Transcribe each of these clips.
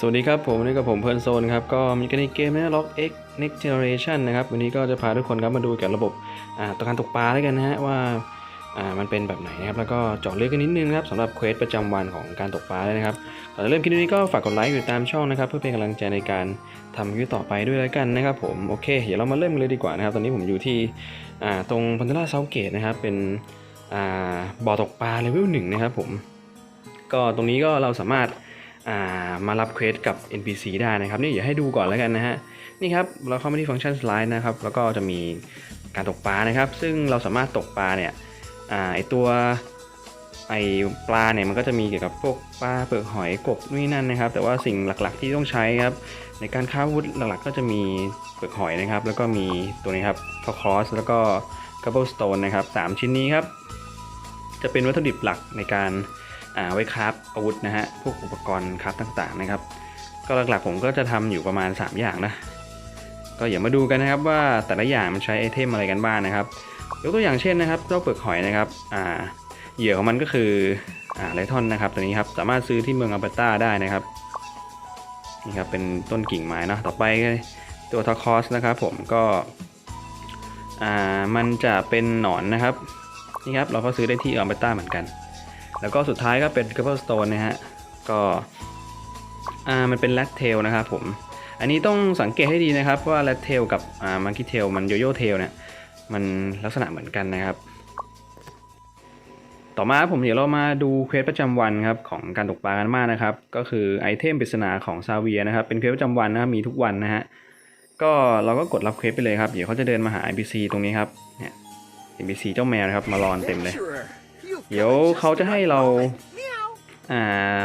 สวัสดีครับผมนี่กับผมเพลิร์นโซนครับก็มีกันในเกมนะ Lock X Next Generation นะครับวันนี้ก็จะพาทุกคนครับมาดูเกี่ยวกับระบบต่อการตกปลาแล้วยกันนะฮะว่ามันเป็นแบบไหนนะครับแล้วก็เจาะลึกกันนิดนึงครับสำหรับเควสประจำวันของการตกปลาเลยนะครับก่อนจะเริ่มคลิปนี้ก็ฝากกดไลค์กดติดตามช่องนะครับเพื่อเป็นกำลังใจในการทำคลิปต่อไปด้วยแล้วกันนะครับผมโอเคเดี๋ยวเรามาเริ่มกันเลยดีกว่านะครับตอนนี้ผมอยู่ที่ตรงพันธุราเซาเกตนะครับเป็นบ่อตกปลาเลเวลหนึ่งนะครับผมก็ตรงนี้ก็เราสามารถ มารับเควสกับ NPC ได้นะครับนี่อย่าให้ดูก่อนแล้วกันนะฮะนี่ครับเราเข้ามาที่ฟังก์ชันสไลด์นะครับแล้วก็จะมีการตกปลานะครับ ซึ่งเราสามารถตกปลาเนี่ยอไอตัวไอปลาเนี่ยมันก็จะมีเกี่ยวกับพวกปลาเปลือกหอยกบนู่นนั่นนะครับ แต่ว่าสิ่งหลักๆที่ต้องใช้ครับในการค้าวุธหลักๆ ก็จะมีเปลือกหอยนะครับ แล้วก็มีตัวนี้ครับทอคอสแล้วก็กับเบิลสโตนนะครับสามชิ้นนี้ครับจะเป็นวัตถุดิบหลักในการ ไว้คราฟอาวุธนะฮะพวกอุปกรณ์คราฟต่างๆนะครับ ก็หลักๆผมก็จะทำอยู่ประมาณ 3 อย่างนะก็อย่ามาดูกันนะครับว่าแต่ละอย่างมันใช้ไอเทมอะไรกันบ้างนะครับยกตัวอย่างเช่นนะครับเจ้าเปลือกหอยนะครับอ่าเหยื่อของมันก็คืออ่าไลทอนนะครับตัวนี้ครับสามารถซื้อที่เมืองอัลเบอร์ตาได้นะครับนี่ครับเป็นต้นกิ่งไม้นะต่อไปตัวทอคอสนะครับผมก็อ่ามันจะเป็นหนอนนะครับนี่ครับเราก็ซื้อได้ที่อัลเบอร์ตาเหมือนกัน แล้วก็สุดท้ายก็เป็น g r a v e l Stone นะฮะ ก็อ่ามันเป็น Rat Tail นะครับผม อันนี้ต้องสังเกตให้ดีนะครับว่า Rat Tail กับอ่า Monkey Tail มัน Yo-Yo Tail เนี่ย มันลักษณะเหมือนกันนะครับ ต่อมาผมเดี๋ยวเรามาดูเควสประจำวันครับของการตกปลากันมากนะครับ ก็คือไอเทมปริศนาของซาเวียนะครับ เป็นเควสประจำวันนะครับมีทุกวันนะฮะ ก็เราก็กดรับเควสไปเลยครับ เดี๋ยวเขาจะเดินมาหา NPC ตรงนี้ครับ เนี่ย NPC เจ้าแมวนะครับมารอนเต็มเลย เดี๋ยวเขาจะให้เราอ่า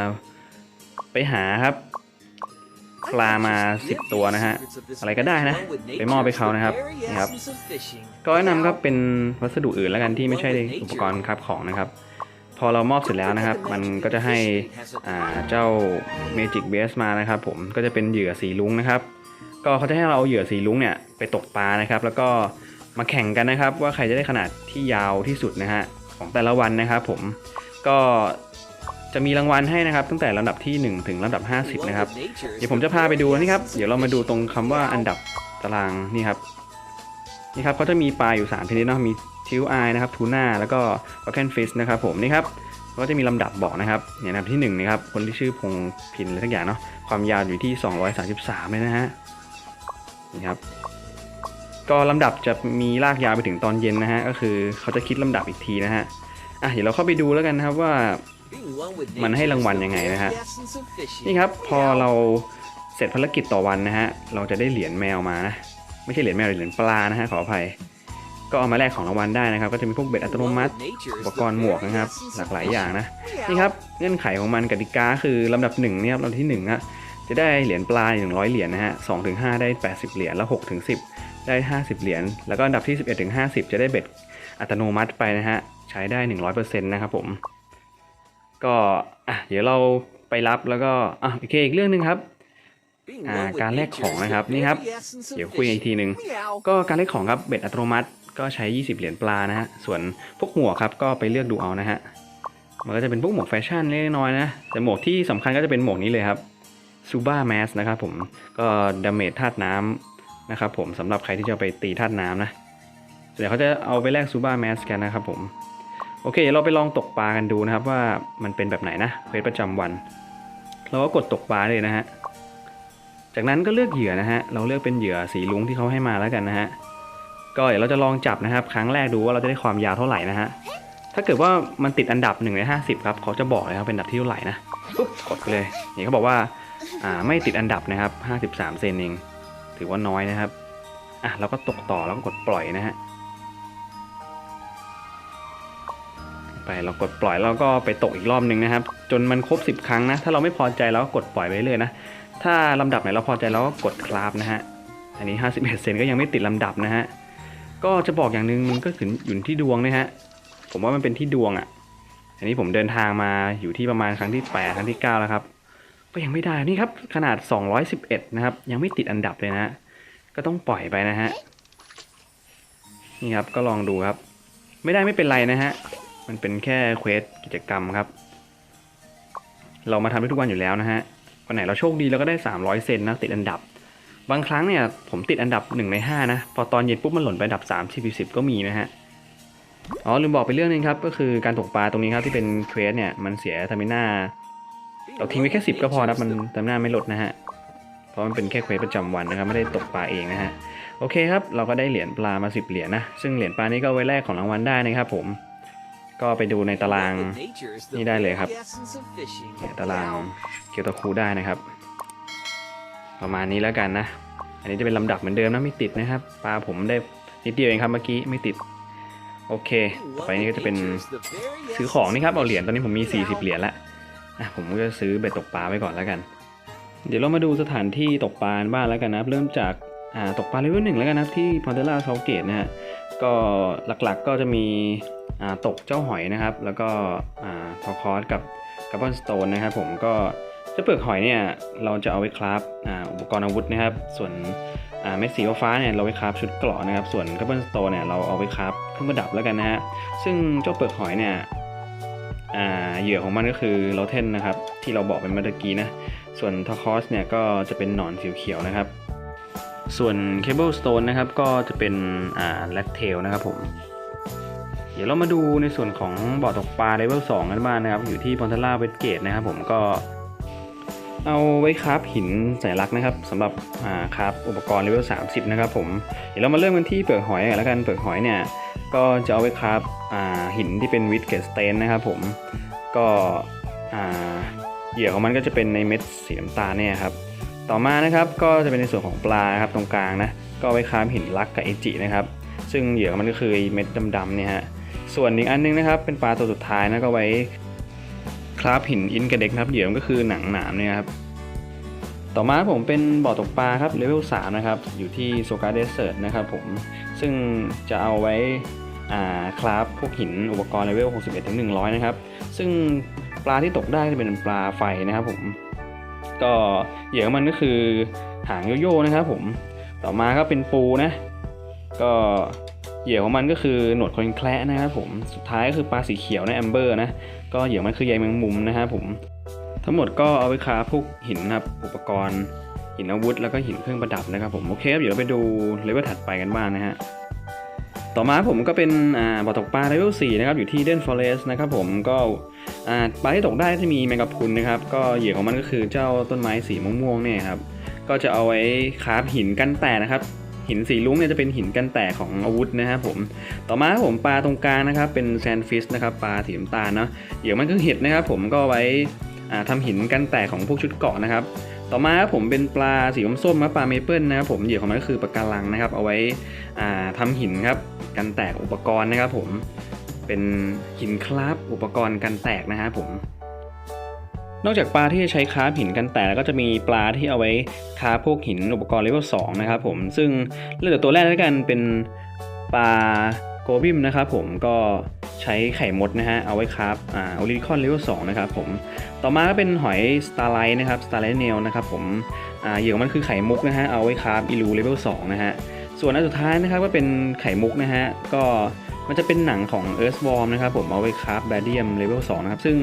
ไปหาครับปลามา 10 ตัวนะฮะ อะไรก็ได้นะ ไปมอบให้เขานะครับนี่ครับ ก็แนะนำครับเป็นวัสดุอื่นแล้วกันที่ไม่ใช่อุปกรณ์ครับของนะครับ พอเรามอบเสร็จแล้วนะครับ มันก็จะให้อ่าเจ้า Magic Base มานะครับ ผมก็จะเป็นเหยื่อสีลุ้งนะครับ ก็เขาจะให้เราเอาเหยื่อสีลุ้งเนี่ยไปตกปลานะครับ แล้วก็มาแข่งกันนะครับ ว่าใครจะได้ขนาดที่ยาวที่สุดนะฮะ ของแต่ละวันนะครับผมก็จะมีรางวัลให้นะครับตั้งแต่ลำดับที่ 1 ถึงลำดับ 50 นะครับ เดี๋ยวผมจะพาไปดูนี่ครับ เดี๋ยวเรามาดูตรงคำว่าอันดับตารางนี่ครับนี่ครับเขาจะมีปลาอยู่ 3 ชนิดเนาะมีทิวไอนะครับทูน่าแล้วก็ว a กเคนฟิชนะครับผมนี่ครับก็จะมีลำดับบอกนะครับเนี่ยอันดับที่1นะครับคนที่ชื่อพงพินอะไรทักอย่างเนาะความยาวอยู่ที่ 233เลยนะฮะนี่ครับ ก็ลำดับจะมีลากยาวไปถึงตอนเย็นนะฮะ ก็คือเขาจะคิดลำดับอีกทีนะฮะ อะเดี๋ยวเราเข้าไปดูแล้วกันนะครับว่ามันให้รางวัลยังไงนะฮะ นี่ครับพอเราเสร็จภารกิจต่อวันนะฮะ เราจะได้เหรียญแมวมานะ ไม่ใช่เหรียญแมวเหรียญปลานะฮะขออภัย ก็เอามาแลกของรางวัลได้นะครับ ก็จะมีพวกเบ็ดอัตโนมัติ อุปกรณ์หมวกนะครับ หลากหลายอย่างนะ นี่ครับเงื่อนไขของมันกติกาคือลำดับหนึ่งเนี่ยครับลำดับที่หนึ่งอะจะได้เหรียญปลาหนึ่งร้อยเหรียญนะฮะสองถึงห้าได้แปดสิบเหรียญ แล้วหกถึงสิบ ได้ห้าสิบเหรียญ แล้วก็อันดับที่สิบเอ็ดถึงห้าสิบจะได้เบ็ดอัตโนมัติไปนะฮะ ใช้ได้หนึ่งร้อยเปอร์เซ็นต์นะครับผม ก็อะเดี๋ยวเราไปรับแล้วก็อะโอเคอีกเรื่องหนึ่งครับอ่าการแลกของนะครับนี่ครับ เดี๋ยวคุยอีกทีหนึ่งก็การเล่นของครับเบ็ดอัตโนมัติก็ใช้ 20 เหรียญปลานะฮะส่วนพวกหมวกครับก็ไปเลือกดูเอานะฮะมันก็จะเป็นพวกหมวกแฟชั่นเล็กน้อยนะแต่หมวกที่สำคัญก็จะเป็นหมวกนี้เลยครับซูบ้าแมสนะครับผมก็ดาเมจธาตุน้ำ นะครับผมสำหรับใครที่จะไปตีธาตุน้ำนะเดี๋ยวเขาจะเอาไปแลกซูบ้าแมสกันนะครับผมโอเคเราไปลองตกปลากันดูนะครับว่ามันเป็นแบบไหนนะเควสประจำวัน เราก็กดตกปลาเลยนะฮะจากนั้นก็เลือกเหยื่อนะฮะเราเลือกเป็นเหยื่อสีลุงที่เขาให้มาแล้วกันนะฮะก็เดี๋ยวเราจะลองจับนะครับ ครั้งแรกดูว่าเราจะได้ความยาวเท่าไหร่นะฮะถ้าเกิดว่ามันติดอันดับ1ใน50ครับเขาจะบอกเลยครับเป็นอันดับที่เท่าไหร่นะปุ๊บกดเลยนี่เขาบอกว่าอ่าไม่ติดอันดับนะครับ 53 เซนเอง ถือว่าน้อยนะครับ อะเราก็ตกต่อแล้วก็กดปล่อยนะฮะ ไปเรากดปล่อยแล้วก็ไปตกอีกรอบหนึ่งนะครับ จนมันครบ 10 ครั้งนะ ถ้าเราไม่พอใจเราก็กดปล่อยไปเรื่อยนะ ถ้าลำดับไหนเราพอใจเราก็กดคราฟนะฮะ อันนี้ 51 เซนก็ยังไม่ติดลำดับนะฮะ ก็จะบอกอย่างหนึ่งมันก็ขึ้นอยู่ที่ดวงนะฮะ ผมว่ามันเป็นที่ดวงอะ่ะ อันนี้ผมเดินทางมาอยู่ที่ประมาณครั้งที่ 8 ครั้งที่ 9 แล้วครับ ก็ยังไม่ได้นี่ครับขนาด 211 นะครับ ยังไม่ติดอันดับเลยนะก็ต้องปล่อยไปนะฮะนี่ครับก็ลองดูครับ ไม่ได้ไม่เป็นไรนะฮะมันเป็นแค่เควสกิจกรรมครับ เรามาทำได้ทุกวันอยู่แล้วนะฮะวันไหนเราโชคดีเราก็ได้ 300 เซนนะติดอันดับ บางครั้งเนี่ยผมติดอันดับ 1 ใน 5 นะ พอตอนเย็นปุ๊บมันหล่นไปอันดับ3 40 10 ก็มีนะฮะอ๋อลืมบอกไปเรื่องนึงครับ ก็คือการตกปลาตรงนี้ครับที่เป็นเควสเนี่ยมันเสียทามิน่า เราทิ้งไว้แค่10ก็พอนะมันทามิน่าไม่ลดนะฮะเพราะมันเป็นแค่เควสประจำวันนะครับไม่ได้ตกปลาเองนะฮะโอเคครับเราก็ได้เหรียญปลามา 10 เหรียญนะซึ่งเหรียญปลานี้ก็ไว้แลกของรางวัลได้นะครับผมก็ไปดูในตารางนี่ได้เลยครับเนี่ยตารางเกียวโตคูได้นะครับ ประมาณนี้แล้วกันนะ อันนี้จะเป็นลำดับเหมือนเดิมนะไม่ติดนะครับ ปลาผมได้นิดเดียวเองครับเมื่อกี้ไม่ติดโอเค ต่อไปนี้ก็จะเป็นซื้อของนี่ครับเอาเหรียญตอนนี้ผมมี 40 เหรียญละ อะผมก็จะซื้อเบ็ดตกปลาไว้ก่อนแล้วกัน เดี๋ยวเรามาดูสถานที่ตกปลาบ้างแล้วกันนะเริ่มจากอ่าตกปลาเลเวลหนึ่งแล้วกันนะที่พอนเทล่าเซาเกตนะฮะก็หลักๆก็จะมีอ่าตกเจ้าหอยนะครับ แล้วก็อ่าทอคอสกับกับบอนสโตนนะครับผมก็เจ้าเปลือกหอยเนี่ยเราจะเอาไว้คราฟอ,อุปกรณ์อาวุธนะครับ ส่วนเม็ดสีฟ้าเนี่ยเราไว้คราฟชุดเกราะนะครับ ส่วนกับบอนสโตนเนี่ยเราเอาไว้คราฟเครื่องประดับแล้วกันนะฮะซึ่งเจ้าเปลือกหอยเนี่ย เหยื่อของมันก็คือโรเทนนะครับ ที่เราบอกไปเมื่อกี้นะ ส่วนทอคอสเนี่ยก็จะเป็นหนอนสีเขียวนะครับ ส่วนเคเบิลสโตนนะครับก็จะเป็นอ่าแรดเทลนะครับผม เดี๋ยวเรามาดูในส่วนของบ่อตกปลาเลเวล2กันบ้างนะครับ อยู่ที่พอนทล่าเวสเกตนะครับผมก็เอาไว้คราฟหินสัญลักษณ์นะครับสำหรับอ่าคราฟอุปกรณ์เลเวล30 นะครับผม เดี๋ยวเรามาเริ่มกันที่เปลือกหอยกันแล้วกันเปลือกหอยเนี่ย ก็จะเอาไว้คราฟหินที่เป็นวิดเกตสเตนนะครับผมก็เหยื่อของมันก็จะเป็นในเม็ดสีน้ำตาลเนี่ยครับต่อมานะครับก็จะเป็นในส่วนของปลาครับตรงกลางนะก็ไว้คราฟหินลักกับเอจินะครับซึ่งเหยื่อของมันก็คือเม็ดดำๆเนี่ยฮะส่วนอีกอันนึงนะครับเป็นปลาตัวสุดท้ายนะก็ไว้คราฟหินอินกระเด็กนะครับเหยื่อมันก็คือหนังหนามเนี่ยครับต่อมาผมเป็นบ่อตกปลาครับเลเวล3นะครับอยู่ที่โซกาเดสเซิร์ตนะครับผมซึ่งจะเอาไว้ คราฟพวกหินอุปกรณ์เลเวล 61 ถึง 100 นะครับ ซึ่งปลาที่ตกได้จะเป็นปลาไฟนะครับผม ก็เหยื่อมันก็คือหางโยโย่นะครับผม ต่อมาก็เป็นปูนะ ก็เหยื่อของมันก็คือหนวดคนแคระนะครับผม สุดท้ายก็คือปลาสีเขียวนะแอมเบอร์นะ ก็เหยื่อมันคือใยแมงมุมนะครับผม ทั้งหมดก็เอาไว้คราฟพวกหินนะครับอุปกรณ์หินอาวุธแล้วก็หินเครื่องประดับนะครับผม โอเคครับเดี๋ยวเราไปดูเลเวลถัดไปกันบ้างนะฮะ ต่อมาผมก็เป็นอ่าบ่อตกปลาเลเวล4นะครับอยู่ที่เดนฟอเรสต์นะครับผมก็ปลาที่ตกได้จะมีแมงกะพรุนนะครับก็เหยื่อของมันก็คือเจ้าต้นไม้สีม่วงๆเนี่ยครับก็จะเอาไว้คาฟหินกันแตกนะครับ หินสีลุ้งเนี่ยจะเป็นหินกันแตกของอาวุธนะครับผมต่อมาผมปลาตรงกลางนะครับเป็นแซนฟิชนะครับปลาสีน้ำตาลเนาะเหยื่อมันคือเห็ดนะครับผมก็ไว้อ่าทำหินกันแตกของพวกชุดเกาะนะครับต่อมาผมเป็นปลาสีส้มๆครับปลาเมเปิลนะครับผมเหยื่อของมันก็คือปะการังนะครับ เอาไว้อ่าทำหินครับ กันแตกอุปกรณ์นะครับผมเป็นหินคราฟอุปกรณ์กันแตกนะครับผม นอกจากปลาที่จะใช้คราฟหินกันแตกแล้วก็จะมีปลาที่เอาไว้คราฟพวกหินอุปกรณ์เลเวล2นะครับผมซึ่งเลือกจากตัวแรกแล้วกันเป็นปลาโกบิมนะครับผมก็ใช้ไข่มดนะฮะเอาไว้คราฟอ่าโอลิคอนเลเวล2นะครับผมต่อมาก็เป็นหอยสตาร์ไลท์นะครับสตาร์ไลท์เนลนะครับผมอ่าเหยื่อมันคือไข่มุกนะฮะเอาไว้คราฟอิลูเลเวล2นะฮะ ส่วนอันสุดท้ายนะครับก็เป็นไข่มุกนะฮะก็มันจะเป็นหนังของเอิร์ธวอร์มนะครับผมเอาไว้คราฟแบดเดียมเลเวล2นะครับ ซึ่ง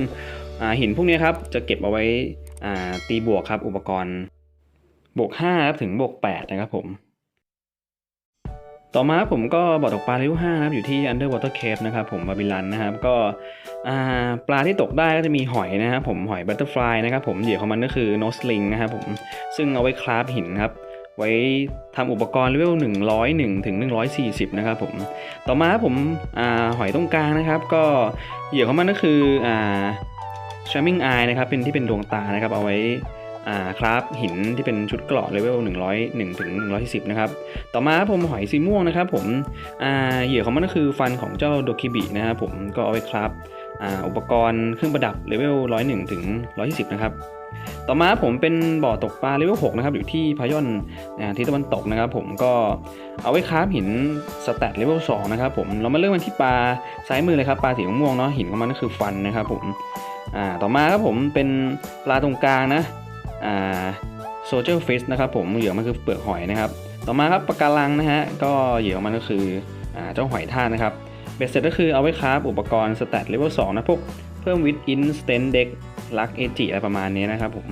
หินพวกนี้ครับจะเก็บเอาไว้ตีบวกครับอุปกรณ์บวก5ครับถึงบวก8นะครับผม ต่อมาผมก็บ่อตกปลาเลเวล5นะครับอยู่ที่ Underwater Cave นะครับผมบาบิลันนะครับก็ปลาที่ตกได้ก็จะมีหอยนะครับผมหอยบัตเตอร์ฟลายนะครับผมเหยื่อของมันก็คือโนสลิงนะครับผมซึ่งเอาไว้คราฟหินครับ ไว้ทำอุปกรณ์เลเวล101 ถึง 140 นะครับผม ต่อมาผมอหอยตรงกลางนะครับ ก็เหยื่อของมันก็คืออ่า Shining Eye นะครับ เป็นที่เป็นดวงตานะครับ เอาไว้คราฟหินที่เป็นชุดเกราะเลเวล101ถึง110 นะครับ ต่อมาผมหอยสีม่วงนะครับ ผมเหยื่อของมันก็คือฟันของเจ้าโดคิบินะครับผมก็เอาไว้ครับอ,อุปกรณ์เครื่องประดับเลเวล101ถึง120 นะครับ ต่อมาผมเป็นบ่อตกปลาเลเวล6นะครับอยู่ที่พายอนทิศตะวันตกนะครับ ผมก็เอาไว้คราหินสแตทเลเวล2นะครับผมเรามาเริ่มกันที่ปลาซ้ายมือเลยครับปลาสีม่วงเนาะหินของมันก็คือฟันนะครับผมอ่าต่อมาครับผมเป็นปลาตรงกลางนะอ่าโซเจอร์ฟิชนะครับผมเหยื่อมันคือเปลือกหอยนะครับ ต่อมาครับปะการังนะฮะก็เหยื่อของมันก็คืออ่าเจ้าหอยท่ากนะครับเบ็ดเสร็จก็คือเอาไว้คราอุปกรณ์สแตทเลเวล2นะพวกเพิ่มวิดอินสเตนเด็ก ลักเอจิอะไรประมาณนี้นะครับผม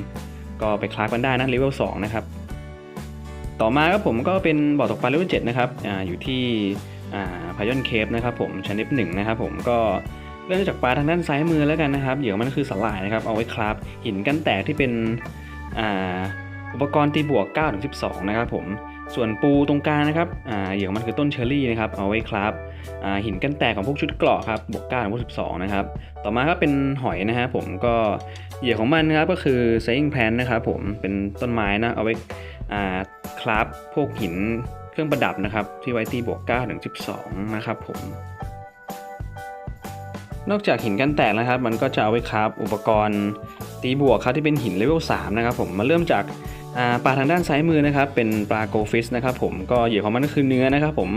ก็ไปคลาสกันได้นะเลเวล2นะครับต่อมาครับผมก็เป็นบ่อตกปลาเลเวล7นะครับออยู่ที่พายอนเคฟนะครับผมชั้นเอฟหนึ่งนะครับผมก็เริ่มจากปลาทางด้านซ้ายมือแล้วกันนะครับเหยื่อมันคือสลายนะครับเอาไว้คราฟหินกันแตกที่เป็นอ,อุปกรณ์ตีบวก9ถึง12 นะครับผม ส่วนปูตรงกลางนะครับอ่าเหยื่อมันคือต้นเชอร์รี่นะครับเอาไว้คราฟอ่าหินกันแตกของพวกชุดเกราะครับบวก9ถึงพวก 12 นะครับ ต่อมาก็เป็นหอยนะฮะผมก็เหยื่อของมันนะครับก็คือ saying plant นะครับผมเป็นต้นไม้นะเอาไว้อ่าคราฟพวกหินเครื่องประดับนะครับที่ไว้ตีบวก9ถึง12 นะครับผมนอกจากหินกันแตกนะครับ มันก็จะเอาไว้คราฟอุปกรณ์ ตีบวกครับที่เป็นหินเลเวล3นะครับผมมาเริ่มจากปลาทางด้านซ้ายมือนะครับเป็นปลาโกฟิสนะครับผมก็เหยื่อของมันก็คือเนื้อนะครับผม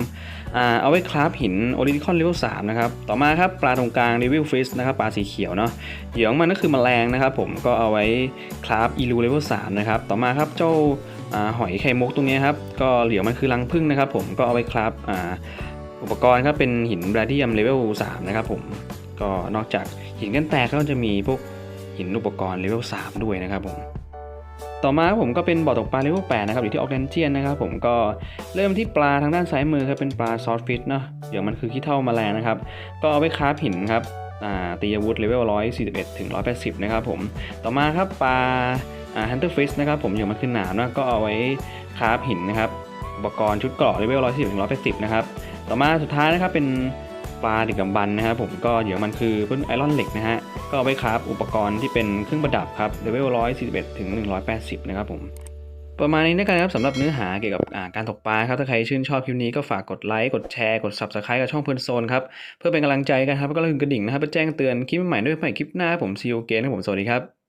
เอาไว้คราฟหินโอริจิคอนเลเวล3นะครับต่อมาครับปลาตรงกลางเลเวลฟิสนะครับปลาสีเขียวเนาะเหยื่อของมันก็คือแมลงนะครับผมก็เอาไว้คราฟอีลูเลเวล3นะครับต่อมาครับเจ้าหอยไข่มุกตรงนี้ครับก็เหยื่อมันคือรังผึ้งนะครับผมก็เอาไว้คราฟอุปกรณ์ครับเป็นหินแบรดิยัมเลเวล3นะครับผมก็นอกจากหินกันแตกก็จะมีพวก หินอุปกรณ์เลเวล3ด้วยนะครับผมต่อมาครับผมก็เป็นบ่อตกปลาเลเวล8นะครับอยู่ที่ออกแลนเจียนนะครับผมก็เริ่มที่ปลาทางด้านซ้ายมือครับเป็นปลาซอสฟิชเนาะเดี๋ยวมันคือขี้เท่าแมลงนะครับ ก็เอาไปคาฟหินครับตีอาวุธเลเวล141ถึง180 นะครับผมต่อมาครับปลาฮันเตอร์ฟิชนะครับผมอย่างมันคือหนามนะก็เอาไว้คาฟหินนะครับอุปกรณ์ชุดเกราะเลเวล140ถึง180 นะครับ ต่อมาสุดท้ายนะครับเป็น ปลาดึกดำบรรนะครับผมก็เดี๋ยวมันคือเป็นไอรอนเหล็กนะฮะก็เอาไว้คราฟอุปกรณ์ที่เป็นเครื่องประดับครับเลเวล141ถึง180 นะครับผม ประมาณนี้นะครับสำหรับเนื้อหาเกี่ยวกับการตกปลาครับถ้าใครชื่นชอบคลิปนี้ก็ฝากกดไลค์กดแชร์กด subscribe กับช่องเพลินโซนครับเพื่อเป็นกำลังใจกันครับแล้วก็ลืมกระดิ่งนะครับเพื่อแจ้งเตือนคลิปใหม่ด้วยใหม่คลิปหน้าผมซีโอเกนครับผมสวัสดีครับ